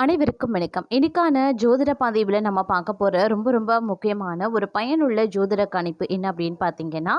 அனைவருக்கும் வணக்கம். இன்னைக்கான ஜோதிட பதிவில் நம்ம பார்க்க போகிற ரொம்ப ரொம்ப முக்கியமான ஒரு பயனுள்ள ஜோதிட கணிப்பு என்ன அப்படின்னு பார்த்தீங்கன்னா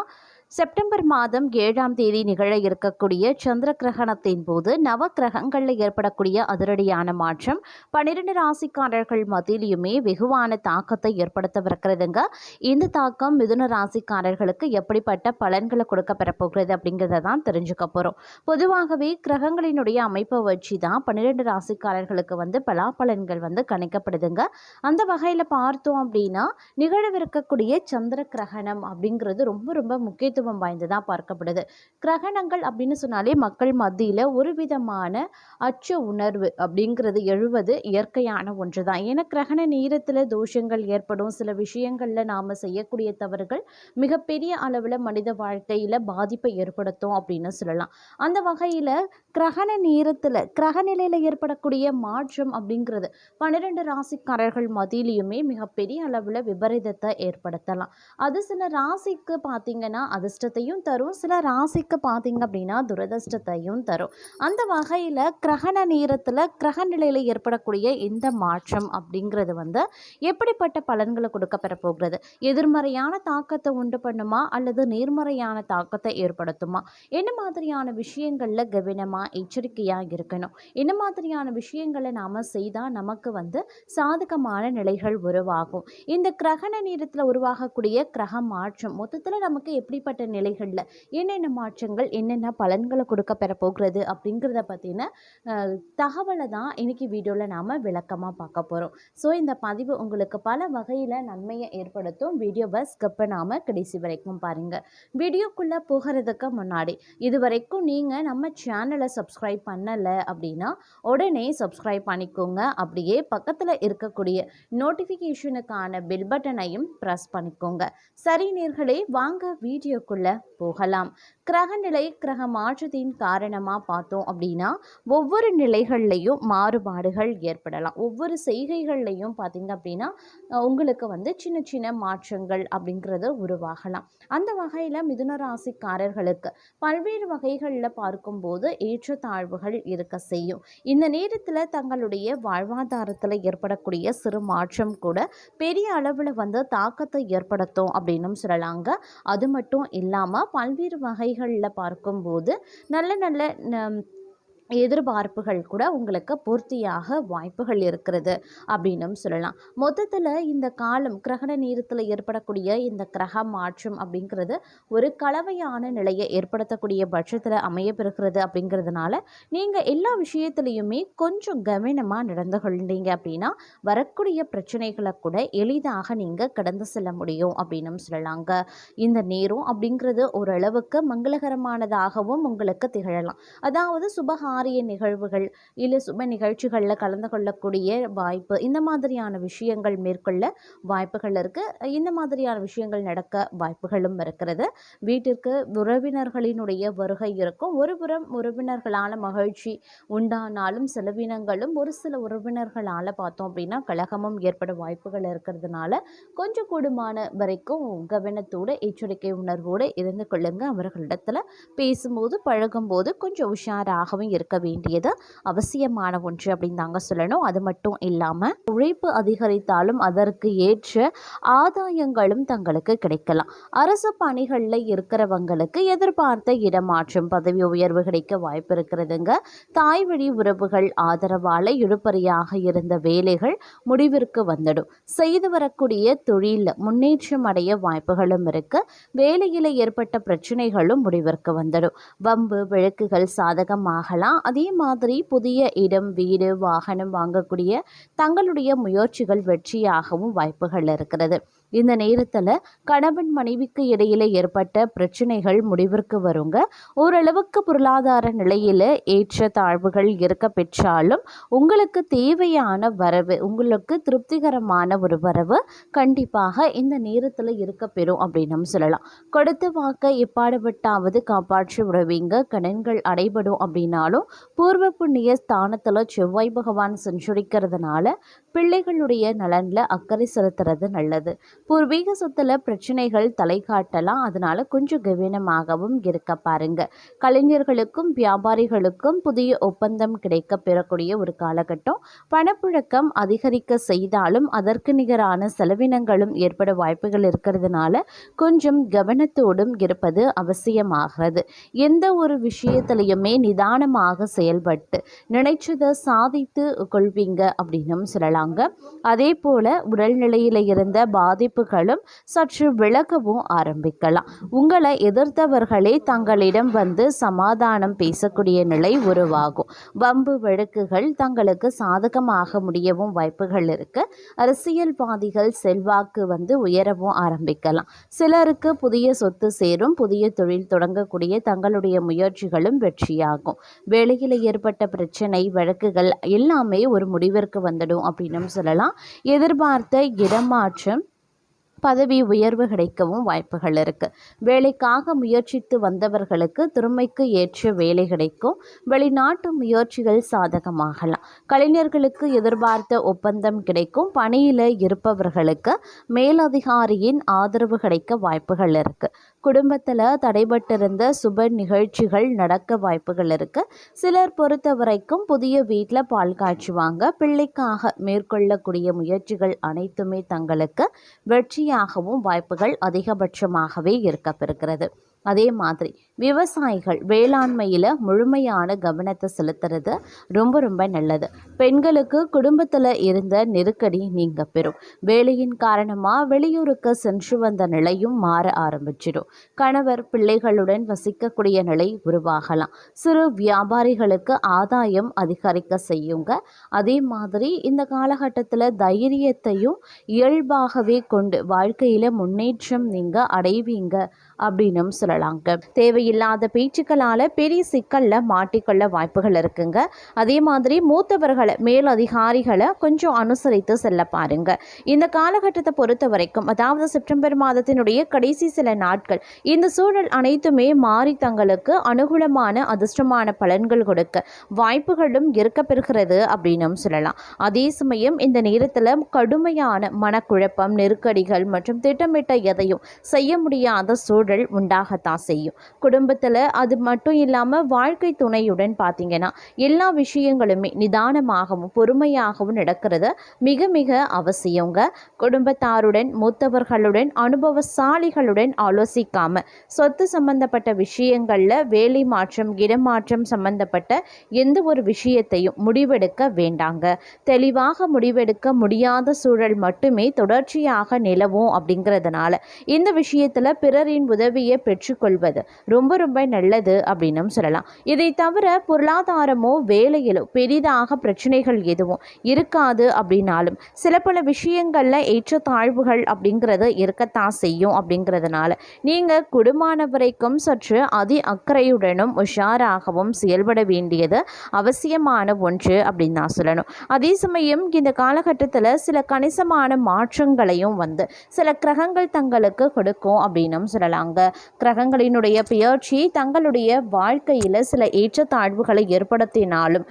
செப்டம்பர் மாதம் ஏழாம் தேதி நிகழ இருக்கக்கூடிய சந்திர கிரகணத்தின் போது நவ கிரகங்களில் ஏற்படக்கூடிய அதிரடியான மாற்றம் பனிரெண்டு ராசிக்காரர்கள் மத்தியிலையுமே வெகுவான தாக்கத்தை ஏற்படுத்தவிருக்கிறதுங்க. இந்த தாக்கம் மிதுன ராசிக்காரர்களுக்கு எப்படிப்பட்ட பலன்களை கொடுக்க பெறப்போகிறது அப்படிங்கிறத தான் தெரிஞ்சுக்க போகிறோம் பொதுவாகவே கிரகங்களினுடைய அமைப்பை வச்சு தான் பன்னிரெண்டு ராசிக்காரர்களுக்கு வந்து பலாபலன்கள் வந்து கணிக்கப்படுதுங்க. அந்த வகையில் பார்த்தோம் அப்படின்னா நிகழவிருக்கக்கூடிய சந்திர கிரகணம் அப்படிங்கிறது ரொம்ப ரொம்ப முக்கியத்துவம் வாய்ந்ததாக பார்க்கப்படுது. கிரகணங்கள் அப்படின்னு சொன்னாலே மக்கள் மத்தியில் ஒரு விதமான அச்ச உணர்வு அப்படிங்கிறது எழுவது இயற்கையான ஒன்று தான் ஏன்னா கிரகண நேரத்தில் தோஷங்கள் ஏற்படும். சில விஷயங்களில் நாம் செய்யக்கூடிய தவறுகள் மிகப்பெரிய அளவில் மனித வாழ்க்கையில் பாதிப்பை ஏற்படுத்தும் அப்படின்னு சொல்லலாம். அந்த வகையில் கிரகண நேரத்தில் கிரகநிலையில் ஏற்படக்கூடிய மாற்றம் அப்படிங்கிறது பன்னிரெண்டு ராசிக்காரர்கள் மத்தியிலையுமே மிகப்பெரிய அளவில் விபரீதத்தை ஏற்படுத்தலாம். அது சில ராசிக்கு பார்த்தீங்கன்னா அதிர்ஷ்டத்தையும் தரும். சில ராசிக்கு பார்த்தீங்க அப்படின்னா துரதிர்ஷ்டத்தையும் தரும். அந்த வகையில் கிரகண நேரத்தில் கிரகநிலையில் ஏற்படக்கூடிய இந்த மாற்றம் அப்படிங்கிறது வந்து எப்படிப்பட்ட பலன்களை கொடுக்க பெறப்போகிறது எதிர்மறையான தாக்கத்தை உண்டு பண்ணுமா? அல்லது நேர்மறையான தாக்கத்தை ஏற்படுத்துமா? என்ன மாதிரியான விஷயங்களில் கவனமாக எச்சரிக்கையாக இருக்கணும்? என்ன மாதிரியான விஷயங்களை நாம் செய்தால் நமக்கு வந்து சாதகமான நிலைகள் உருவாகும்? இந்த கிரகண நேரத்தில் உருவாகக்கூடிய கிரக மாற்றம் மொத்தத்தில் நமக்கு எப்படிப்பட்ட நிலைகளில் என்னென்ன மாற்றங்கள் என்னென்ன பலன்களை கொடுக்க பெற போகிறது அப்படிங்கிறத பற்றின தகவலை தான் இன்னைக்கு வீடியோவில் நாம் விளக்கமாக பார்க்க போகிறோம் ஸோ இந்த பதிவு உங்களுக்கு பல வகையில் நன்மையை ஏற்படுத்தும். வீடியோவை ஸ்கிப் பண்ணாமல் கடைசி வரைக்கும் பாருங்கள் வீடியோக்குள்ளே போகிறதுக்கு முன்னாடி இது வரைக்கும் நீங்கள் நம்ம சேனலை சப்ஸ்கிரைப் பண்ணலை அப்படின்னா உடனே சப்ஸ்கிரைப் பண்ணிக்கோங்க. அப்படியே பக்கத்தில் இருக்கக்கூடிய நோட்டிஃபிகேஷனுக்கான பில் பட்டனையும் ப்ரெஸ் பண்ணிக்கோங்க. சரி நேர்களே வாங்க வீடியோ வீடியோக்குள்ளே போகலாம். கிரகநிலை கிரக மாற்றத்தின் காரணமாக பார்த்தோம் அப்படின்னா ஒவ்வொரு நிலைகள்லையும் மாறுபாடுகள் ஏற்படலாம். ஒவ்வொரு செய்கைகள்லையும் பார்த்தீங்க அப்படின்னா உங்களுக்கு வந்து சின்ன சின்ன மாற்றங்கள் அப்படிங்கிறது உருவாகலாம். அந்த வகையில் மிதுன ராசிக்காரர்களுக்கு பல்வேறு வகைகளில் பார்க்கும்போது ஏற்றத்தாழ்வுகள் இருக்க செய்யும். இந்த நேரத்தில் தங்களுடைய வாழ்வாதாரத்தில் ஏற்படக்கூடிய சிறு மாற்றம் கூட பெரிய அளவில் வந்து தாக்கத்தை ஏற்படுத்தும் அப்படின்னும் சொல்லலாங்க. அது மட்டும் இல்லாமல் பல்வேறு வகைகளில் பார்க்கும்போது நல்ல நல்ல எதிர்பார்ப்புகள் கூட உங்களுக்கு பூர்த்தியாக வாய்ப்புகள் இருக்கிறது அப்படின்னும் சொல்லலாம். மொத்தத்தில் இந்த காலம் கிரகண நேரத்தில் ஏற்படக்கூடிய இந்த கிரக மாற்றம் அப்படிங்கிறது ஒரு கலவையான நிலையை ஏற்படுத்தக்கூடிய பட்சத்தில் அமையப்பெறுகிறது அப்படிங்கிறதுனால நீங்கள் எல்லா விஷயத்துலையுமே கொஞ்சம் கவனமாக நடந்து கொண்டீங்க அப்படின்னா வரக்கூடிய பிரச்சனைகளை கூட எளிதாக நீங்கள் கடந்து செல்ல முடியும் அப்படின்னும் சொல்லலாங்க. இந்த நேரம் அப்படிங்கிறது ஓரளவுக்கு மங்களகரமானதாகவும் உங்களுக்கு திகழலாம். அதாவது சுபகாரிய நிகழ்வுகள் இல்லை சுப நிகழ்ச்சிகளில் கலந்து கொள்ளக்கூடிய வாய்ப்பு இந்த மாதிரியான விஷயங்கள் மேற்கொள்ள வாய்ப்புகள் இருக்குது இந்த மாதிரியான விஷயங்கள் நடக்க வாய்ப்புகளும் இருக்கிறது. வீட்டிற்கு உறவினர்களினுடைய வருகை இருக்கும். ஒரு புறம் உறவினர்களால் மகிழ்ச்சி உண்டானாலும் செலவினங்களும் ஒரு சில உறவினர்களால் பார்த்தோம் அப்படின்னா கழகமும் ஏற்பட வாய்ப்புகள் இருக்கிறதுனால கொஞ்சம் கூடுமான வரைக்கும் கவனத்தோடு எச்சரிக்கை உணர்வோடு இருந்து கொள்ளுங்க. அவர்களிடத்தில் பேசும்போது பழகும்போது கொஞ்சம் உஷாராகவும் இருக்கும் இருக்க வேண்டியது அவசியமான ஒன்று அப்படின்னு தாங்க சொல்லணும். அது மட்டும் இல்லாமல் உழைப்பு அதிகரித்தாலும் அதற்கு ஏற்ற ஆதாயங்களும் தங்களுக்கு கிடைக்கலாம். அரசு பணிகளில் இருக்கிறவங்களுக்கு எதிர்பார்த்த இடமாற்றம் பதவி உயர்வு கிடைக்க வாய்ப்பு இருக்கிறதுங்க. தாய் வழி உறவுகள் ஆதரவால் இழுபறியாக இருந்த வேலைகள் முடிவிற்கு வந்துடும். செய்து வரக்கூடிய தொழிலில் முன்னேற்றம் அடைய வாய்ப்புகளும் இருக்கு. வேலையில் ஏற்பட்ட பிரச்சனைகளும் முடிவிற்கு வந்துடும். வம்பு விளக்குகள் சாதகமாகலாம். அதே மாதிரி புதிய இடம் வீடு வாகனம் வாங்கக்கூடிய தங்களுடைய முயற்சிகள் வெற்றியாகவும் வாய்ப்புகள் இருக்கிறது. இந்த நேரத்தில் கணவன் மனைவிக்கு இடையில ஏற்பட்ட பிரச்சனைகள் முடிவிற்கு வருங்க. ஓரளவுக்கு பொருளாதார நிலையில் ஏற்ற தாழ்வுகள் இருக்க பெற்றாலும் உங்களுக்கு தேவையான வரவு உங்களுக்கு திருப்திகரமான ஒரு வரவு கண்டிப்பாக இந்த நேரத்தில் இருக்க பெறும் அப்படின்னு சொல்லலாம். கொடுத்த வாக்கை எப்பாடுபட்டாவது காப்பாற்றி விடுவீங்க. கடன்கள் அடைபடும் அப்படின்னாலும் பூர்வ புண்ணிய ஸ்தானத்தில் செவ்வாய் பகவான் சென்றுரிக்கிறதுனால பிள்ளைகளுடைய நலனில் அக்கறை செலுத்துறது நல்லது. பூர்வீக சொத்துல பிரச்சனைகள் தலை காட்டலாம் அதனால கொஞ்சம் கவனமாகவும் இருக்க பாருங்க. கலைஞர்களுக்கும் வியாபாரிகளுக்கும் புதிய ஒப்பந்தம் கிடைக்க பெறக்கூடிய ஒரு காலகட்டம். பணப்புழக்கம் அதிகரிக்க செய்தாலும் அதற்கு நிகரான செலவினங்களும் ஏற்பட வாய்ப்புகள் இருக்கிறதுனால கொஞ்சம் கவனத்தோடும் இருப்பது அவசியமாகிறது. எந்த ஒரு விஷயத்திலையுமே நிதானமாக செயல்பட்டு நினைச்சதை சாதித்து கொள்வீங்க அப்படின்னும் சொல்லலாங்க. அதே போல உடல்நிலையில் இருந்த பாதிப்பு பாதிப்புகளும் சற்று விளக்கவும் ஆரம்பிக்கலாம். உங்களை எதிர்த்தவர்களே தங்களிடம் வந்து சமாதானம் பேசக்கூடிய நிலை உருவாகும். வம்பு வழக்குகள் தங்களுக்கு சாதகமாக முடியவும் வாய்ப்புகள் இருக்கு. அரசியல்வாதிகள் செல்வாக்கு வந்து உயரவும் ஆரம்பிக்கலாம். சிலருக்கு புதிய சொத்து சேரும் புதிய தொழில் தொடங்கக்கூடிய தங்களுடைய முயற்சிகளும் வெற்றியாகும். வேலையில் ஏற்பட்ட பிரச்சனை வழக்குகள் எல்லாமே ஒரு முடிவிற்கு வந்துடும் அப்படின்னு சொல்லலாம். எதிர்பார்த்த இடமாற்றம் பதவி உயர்வு கிடைக்கவும் வாய்ப்புகள் இருக்குது வேலைக்காக முயற்சித்து வந்தவர்களுக்கு திறமைக்கு ஏற்ற வேலை கிடைக்கும். வெளிநாட்டு முயற்சிகள் சாதகமாகலாம். கலைஞர்களுக்கு எதிர்பார்த்த ஒப்பந்தம் கிடைக்கும். பணியில் இருப்பவர்களுக்கு மேலதிகாரியின் ஆதரவு கிடைக்க வாய்ப்புகள் இருக்குது குடும்பத்தில் தடைபட்டிருந்த சுப நிகழ்ச்சிகள் நடக்க வாய்ப்புகள் இருக்குது சிலர் பொறுத்த வரைக்கும் புதிய வீட்டில் பால் காய்ச்சுவாங்க. பிள்ளைக்காக மேற்கொள்ளக்கூடிய முயற்சிகள் அனைத்துமே தங்களுக்கு வெற்றியாகவும் வாய்ப்புகள் அதிகபட்சமாகவே இருக்கப்பெறுகிறது. அதே மாதிரி விவசாயிகள் வேளாண்மையில் முழுமையான கவனத்தை செலுத்துறது ரொம்ப ரொம்ப நல்லது. பெண்களுக்கு குடும்பத்தில் இருந்த நெருக்கடி நீங்க பெறும். வேலையின் காரணமாக வெளியூருக்கு சென்று வந்த நிலையும் மாற ஆரம்பிச்சிடும். கணவர் பிள்ளைகளுடன் வசிக்கக்கூடிய நிலை உருவாகலாம். சிறு வியாபாரிகளுக்கு ஆதாயம் அதிகரிக்க செய்யுங்க. அதே மாதிரி இந்த காலகட்டத்தில் தைரியத்தையும் இயல்பாகவே கொண்டு வாழ்க்கையில் முன்னேற்றம் நீங்கள் அடைவீங்க அப்படின்னும் சொல்லலாங்க. தேவையில்லாத பேச்சுக்களால் பெரிய சிக்கலில் மாட்டிக்கொள்ள வாய்ப்புகள் இருக்குங்க. அதே மாதிரி மூத்தவர்களை மேலதிகாரிகளை கொஞ்சம் அனுசரித்து செல்ல பாருங்க. இந்த காலகட்டத்தை பொறுத்த வரைக்கும் அதாவது செப்டம்பர் மாதத்தினுடைய கடைசி சில நாட்கள் இந்த சூழல் அனைத்துமே மாறி தங்களுக்கு அனுகூலமான அதிர்ஷ்டமான பலன்கள் கொடுக்க வாய்ப்புகளும் இருக்க பெறுகிறது அப்படின்னும் சொல்லலாம். அதே சமயம் இந்த நேரத்தில் கடுமையான மனக்குழப்பம் நெருக்கடிகள் மற்றும் திட்டமிட்ட எதையும் செய்ய முடியாத சூழல் உண்டாக உண்டாகத்தான் செய்யும். குடும்பத்தில் அது மட்டும் இல்லாமல் வாழ்க்கை துணையுடன் பார்த்தீங்கன்னா எல்லா விஷயங்களுமே நிதானமாகவும் பொறுமையாகவும் நடக்கிறது மிக மிக அவசியங்க. குடும்பத்தாருடன் மூத்தவர்களுடன் அனுபவசாலிகளுடன் ஆலோசிக்காம சொத்து சம்பந்தப்பட்ட விஷயங்களில் வேலை மாற்றம் இடமாற்றம் சம்பந்தப்பட்ட எந்த ஒரு விஷயத்தையும் முடிவெடுக்க வேண்டாங்க. தெளிவாக முடிவெடுக்க முடியாத சூழல் மட்டுமே தொடர்ச்சியாக நிலவும் அப்படிங்கிறதுனால இந்த விஷயத்தில் பிறரின் உதவியை பெற்று பெற்றுக்கொள்வது ரொம்ப ரொம்ப நல்லது அப்படின்னும் சொல்லலாம். இதை தவிர பொருளாதாரமோ வேலையிலோ பெரிதாக பிரச்சனைகள் எதுவும் இருக்காது அப்படின்னாலும் சில பல விஷயங்களில் ஏற்றத்தாழ்வுகள் அப்படிங்கிறது இருக்கத்தான் செய்யும் அப்படிங்கிறதுனால நீங்கள் குடும்பமான வரைக்கும் சற்று அதி அக்கறையுடனும் உஷாராகவும் செயல்பட வேண்டியது அவசியமான ஒன்று அப்படின்னு சொல்லணும். அதே சமயம் இந்த காலகட்டத்தில் சில கணிசமான மாற்றங்களையும் வந்து சில கிரகங்கள் தங்களுக்கு கொடுக்கும் அப்படின்னும் சொல்லலாங்க. கிரகங்களினுடைய பெயர்ச்சி தங்களுடைய வாழ்க்கையில் சில ஏற்றத்தாழ்வுகளை ஏற்படுத்தினாலும்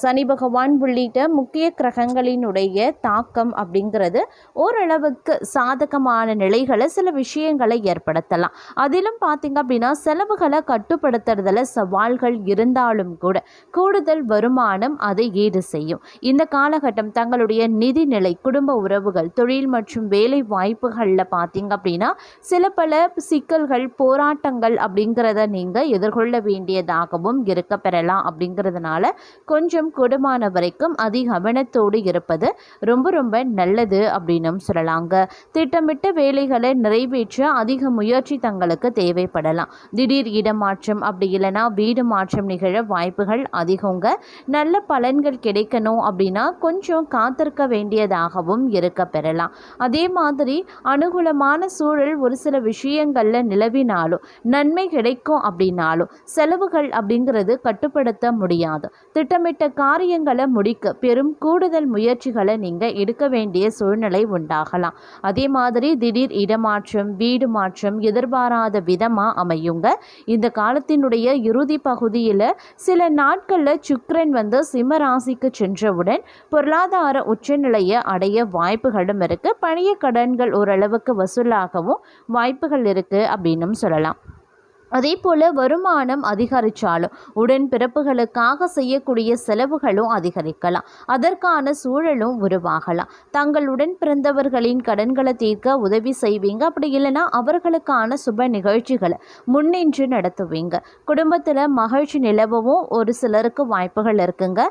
சனி பகவான் உள்ளிட்ட முக்கிய கிரகங்களினுடைய தாக்கம் அப்படிங்கிறது ஓரளவுக்கு சாதகமான நிலைகளை சில விஷயங்களை ஏற்படுத்தலாம். அதிலும் பார்த்தீங்க அப்படின்னா செலவுகளை கட்டுப்படுத்துறதுல சவால்கள் இருந்தாலும் கூட கூடுதல் வருமானம் அதை ஈடு செய்யும். இந்த காலகட்டம் தங்களுடைய நிதிநிலை குடும்ப உறவுகள் தொழில் மற்றும் வேலை வாய்ப்புகளில் பார்த்தீங்க அப்படின்னா சில பல சிக்கல்கள் போராட்டங்கள் அப்படிங்கிறத நீங்கள் எதிர்கொள்ள வேண்டியதாகவும் இருக்க பெறலாம் அப்படிங்கிறதுனால கொஞ்சம் கூடுமான வரைக்கும் அதிக கவனத்தோடு இருப்பது ரொம்ப ரொம்ப நல்லது அப்படின்னும் சொல்லலாங்க. திட்டமிட்ட வேலைகளை நிறைவேற்ற அதிக முயற்சி தங்களுக்கு தேவைப்படலாம். திடீர் இடமாற்றம் அப்படி இல்லைன்னா வீடு மாற்றம் நிகழ வாய்ப்புகள் அதிகங்க. நல்ல பலன்கள் கிடைக்கணும் அப்படின்னா கொஞ்சம் காத்திருக்க வேண்டியதாகவும் இருக்க பெறலாம். அதே மாதிரி அனுகூலமான சூழல் ஒரு சில விஷயங்களில் நிலவினாலும் நன்மை கிடைக்கும் அப்படின்னாலும் செலவுகள் அப்படிங்கிறது கட்டுப்படுத்த முடியாது. திட்டமிட்ட காரியங்களை முடிக்க பெரும் கூடுதல் முயற்சிகளை நீங்கள் எடுக்க வேண்டிய சூழ்நிலை உண்டாகலாம். அதே மாதிரி திடீர் இடமாற்றம் வீடு மாற்றம் எதிர்பாராத விதமாக அமையுங்க. இந்த காலத்தினுடைய இறுதி பகுதியில் சில நாட்களில் சுக்ரன் வந்து சிம்ம ராசிக்கு சென்றவுடன் பொருளாதார உச்சநிலையை அடைய வாய்ப்புகளும் இருக்குது பழைய கடன்கள் ஓரளவுக்கு வசூலாகவும் வாய்ப்புகள் இருக்குது அப்படின்னும் சொல்லலாம். அதே போல் வருமானம் அதிகரித்தாலும் உடன்பிறப்புகளுக்காக செய்யக்கூடிய செலவுகளும் அதிகரிக்கலாம். அதற்கான சூழலும் உருவாகலாம். தங்களுடன் பிறந்தவர்களின் கடன்களை தீர்க்க உதவி செய்வீங்க. அப்படி இல்லைன்னா அவர்களுக்கான சுப நிகழ்ச்சிகளை முன்னின்று நடத்துவீங்க. குடும்பத்தில் மகிழ்ச்சி நிலவவும் ஒரு சிலருக்கு வாய்ப்புகள் இருக்குங்க.